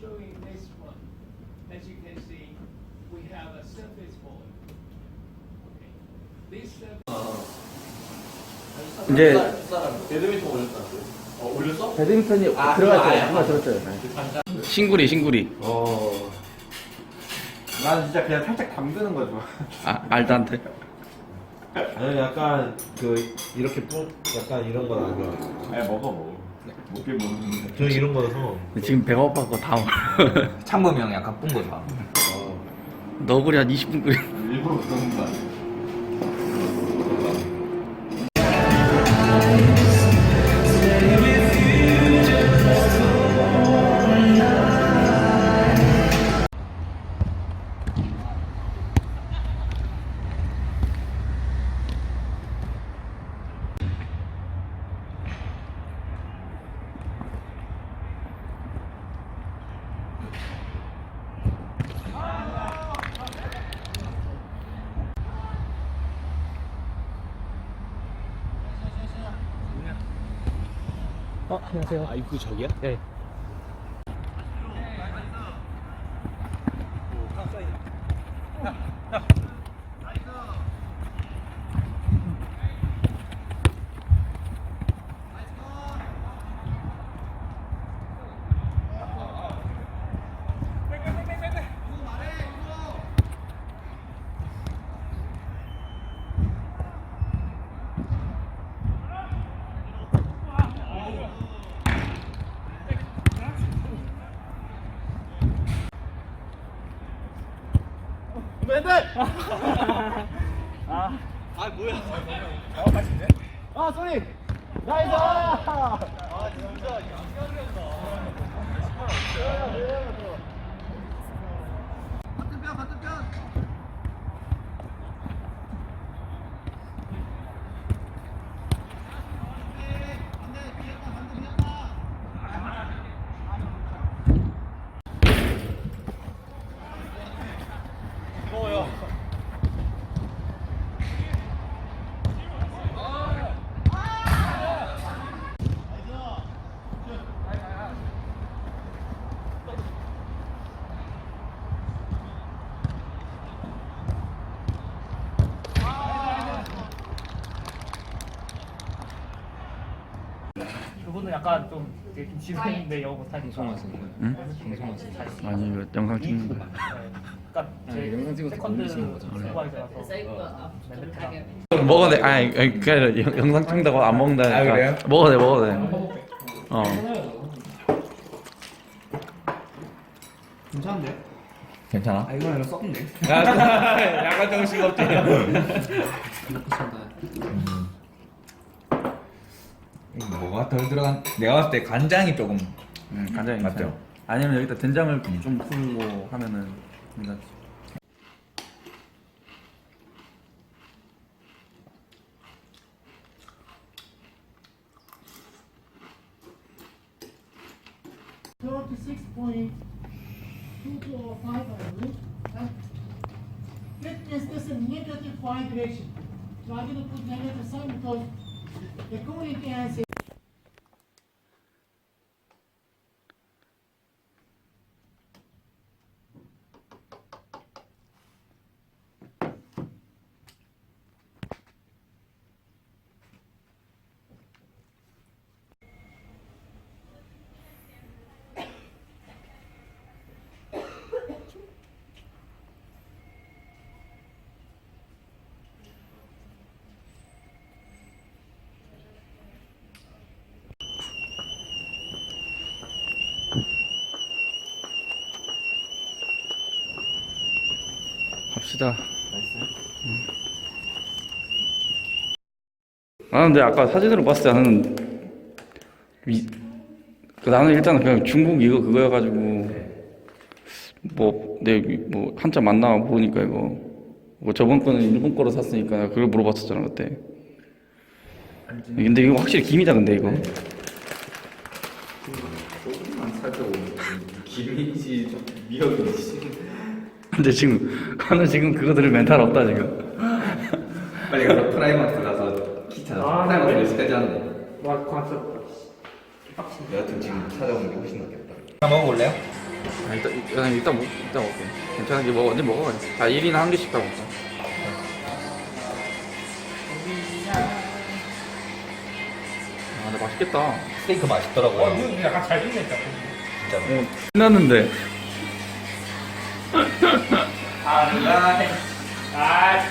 showing this one. As you can see, we have a surface bowling. Okay. This surface 이제 배드민턴 올렸다는데? 어, 올렸어? 배드민턴이 아, 들어갈 그거 때 아예 들었어요. 네. 싱구리 싱구리. 어. 난 진짜 그냥 살짝 담그는 거 좋아. 아 알단테. 아니, 약간, 그, 이렇게 뿌, 약간 이런 건 안 좋아해. 아니 먹어 먹어. 못게 먹는 저 이런 거라서. 지금 배가 고파서 다 먹어. 창범이 형 약간 뿜거 좋아. 너구리 한 20분 끓여. 일부러 그러는 거 아니야? 안녕하세요. 아 입구 저기야? 네. 아, 아 뭐야? 나와 가시네. 아 소리. 나이스. 아 진짜 양양이었다. 그분은 약간 좀 되게 좀 지루했는데 영어 못하니까 응? 방송하세요? 아니 이거 영상 찍는 거. 그러니까 제 영상 찍어서 세컨드 올리시는. 슈퍼바이저라서 맨날 먹어도 돼. 아니 아니, 그게 아니라 영- 영상 찍는다고 안 먹는다니까. 아, 그래요? 먹어도 돼 먹어도 돼. 어. 괜찮은데? 괜찮아? 아 이거 아니라 썩은데? 약간 좀 싱겁지. 뭐가 덜 들어간? 내가 봤을 때 간장이 조금 음, 간장이 맞죠? 맞죠. 아니면 여기다 된장을 좀 풀고 하면은 괜찮지. Thirty-six point two two oh five, I believe. huh? That is this a negative y direction. So I'm gonna put negative sign because the coding has 갑시다. 응. 아 근데 아까 사진으로 봤을 때 나는 위, 그 나는 일단 그냥 중국 이거 그거여가지고 뭐내뭐 한자 맞나 모르니까 이거 뭐 저번 거는 일본 거로 샀으니까 그걸 물어봤었잖아 그때. 근데 이거 확실히 김이다 근데 이거. 좀 미역이지. 근데 지금 가는 지금 그거 들을 멘탈 없다 지금. 빨리 가서 프라이마트 가서 키 찾아. 아, 프라이마트 네. 몇 시까지 하는데? 와 관습 여하튼 지금 찾아오는 게 훨씬 낫겠다. 하나 먹어볼래요? 아, 일단 일단 일단 먹 일단 먹게. 괜찮아 이제 먹어 언제 먹어. 자 1인한 개씩 다 먹자. 아 근데 맛있겠다. 스테이크 맛있더라고. 어, 이거 약간 잘 됐네, 진짜. 진짜로. 어, 신났는데. 아.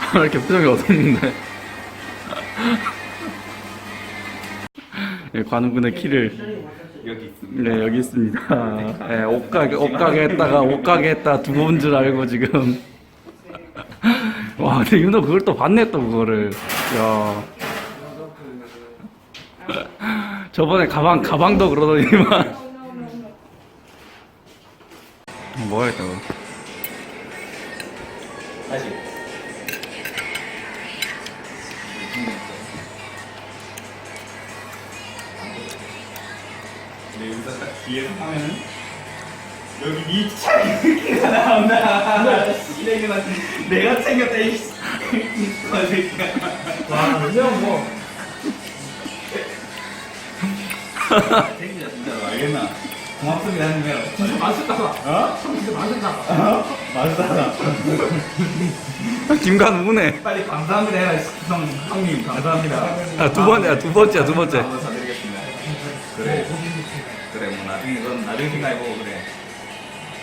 아, 왜 이렇게 표정이 어둡는데? 예, 관우군의 키를 여기 있습니다. 네 여기 있습니다. 예, 옷가게 옷가게 했다가 옷가게 했다 두고 온 줄 알고 지금. 와 근데 윤호 그걸 또 봤네 또 그거를. 야. 저번에 가방 가방도 그러더니만. 먹어야겠다. 그거. 다시. 근데 여기서 딱 뒤에서 하면은 여기 니 차이가 나온다. 이래가 내가 챙겼다 이 새끼야. 와, 그냥 뭐. 챙기자 진짜로 알겠나? 고맙습니다 형님. 진짜 맛있다. 어? 진짜 맛있다. 어? 맞다. 우네. 빨리 감사합니다 해라 형 형님 감사합니다. 아, 두 번째야 두 번째야 두 번째. 한번 사드리겠습니다. 그래. 그래 뭐 나중에 그건 나중에 생각해보고 그래.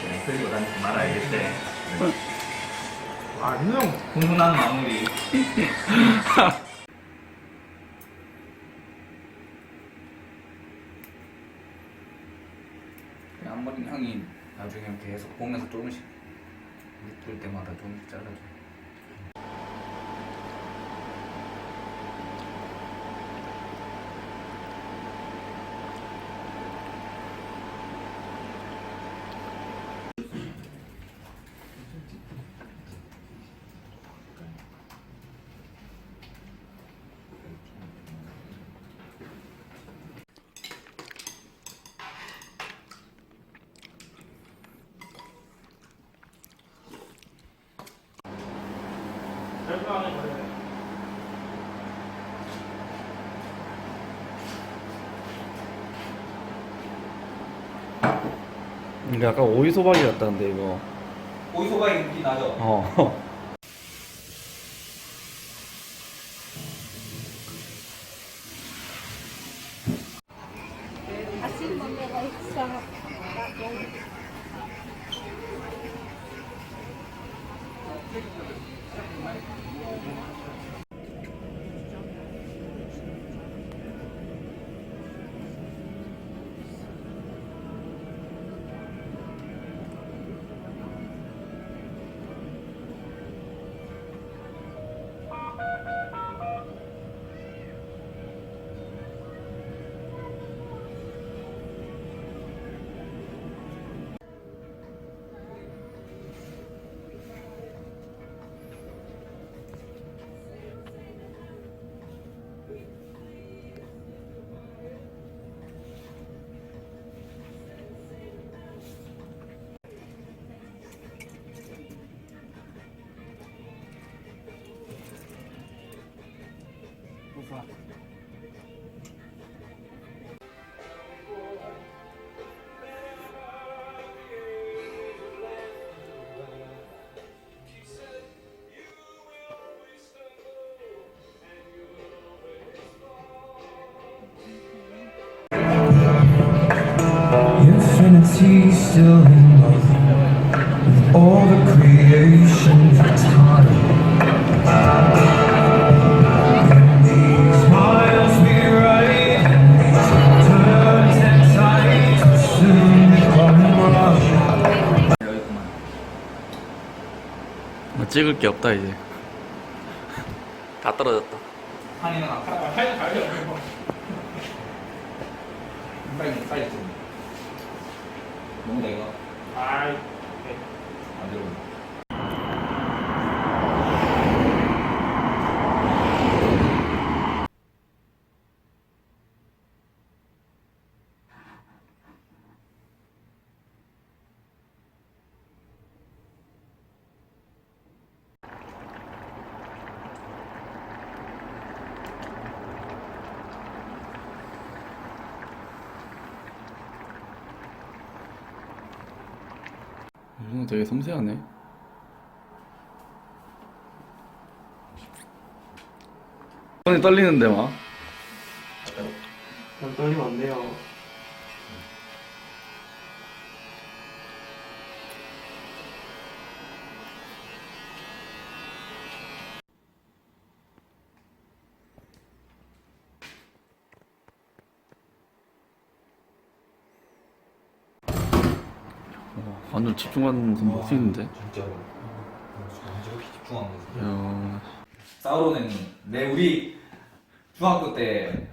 그래 그리고 난 알겠대. 그래. 아, 그냥. 훈훈한 마무리. 한 번은 형이 나중에 계속 보면서 조금씩 물 때마다 조금씩 잘라줘. 이게 약간 오이 소박이 같다는데 이거. 오이 소바이 느낌 나죠? 어. Infinity still in love with all the creations 찍을 게 없다 이제. 다 떨어졌다. 한이는 아까 하얀 가려. 빨리 빨리 좀. 뭔가 이거 아이. 안 들어. 윤 호 되게 섬세하네. 손이 떨리는데 막. 난 떨리면 안 돼요. 완전 집중하는 모습인데. 진짜로. 저렇게 집중한 거지. 야, 사우론은 내 우리 중학교 때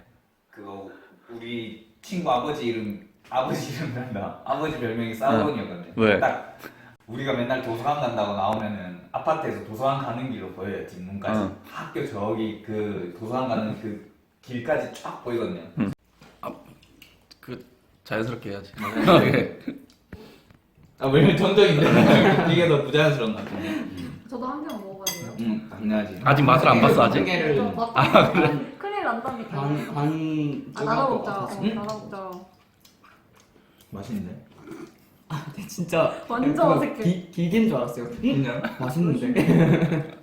그거 우리 친구 아버지 이름 아버지 이름 난다. 아버지 별명이 사우론이었거든. 왜? 딱 우리가 맨날 도서관 간다고 나오면은 아파트에서 도서관 가는 길로 보여요 뒷문까지. 어. 학교 저기 그 도서관 가는 그 길까지 쫙 보이거든요. 그 자연스럽게 해야지. 아 왜냐면 전적인데 이게 더 부자연스러운 것 같아. 저도 한 병 먹어야 돼요. 응 당연하지. 아직 맛을 안 봤어 아직? 저맛 큰일 난다니까. 반, 반, 아 나눠 먹자. 어, 나눠 먹자. 맛있는데? 진짜. 완전 그거 어색해. 기, 기계인 줄 알았어요. 응? 진짜? 맛있는데.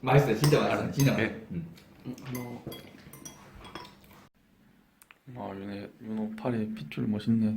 맛있어 진짜 맛있어 진짜 맛있어. 네. 응. 뭐, 아 윤호 윤호 팔에 핏줄 멋있네.